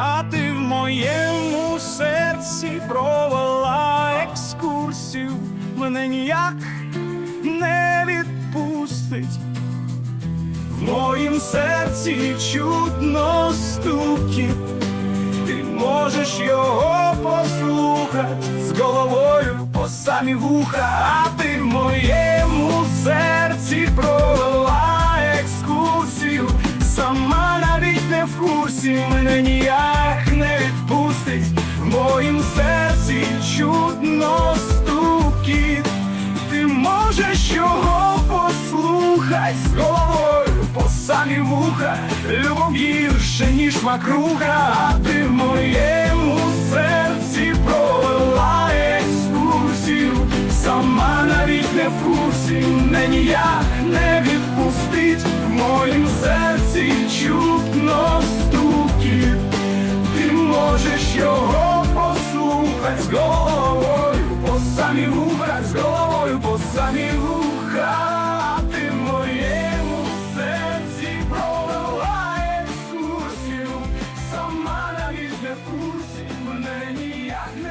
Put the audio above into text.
А ти в моєму серці провела екскурсію, мене ніяк не відпустить. В моїм серці чудно стукіт, ти можеш його послухати з головою по самі вуха, а ти в моєму курсі, мене ніяк не відпустить. В моїм серці чудно стукіт, ти можеш його послухать? З головою по самі вуха, любов гірше, ніж макруха, а ти в моєму серці провела екскурсію, сама навіть не в курсі, мене ніяк не відпустить, з головою, по самі вуха, з головою, по самі вуха, ти моєму серці провела екскурсію, сама навіть не в курсі, ніяк.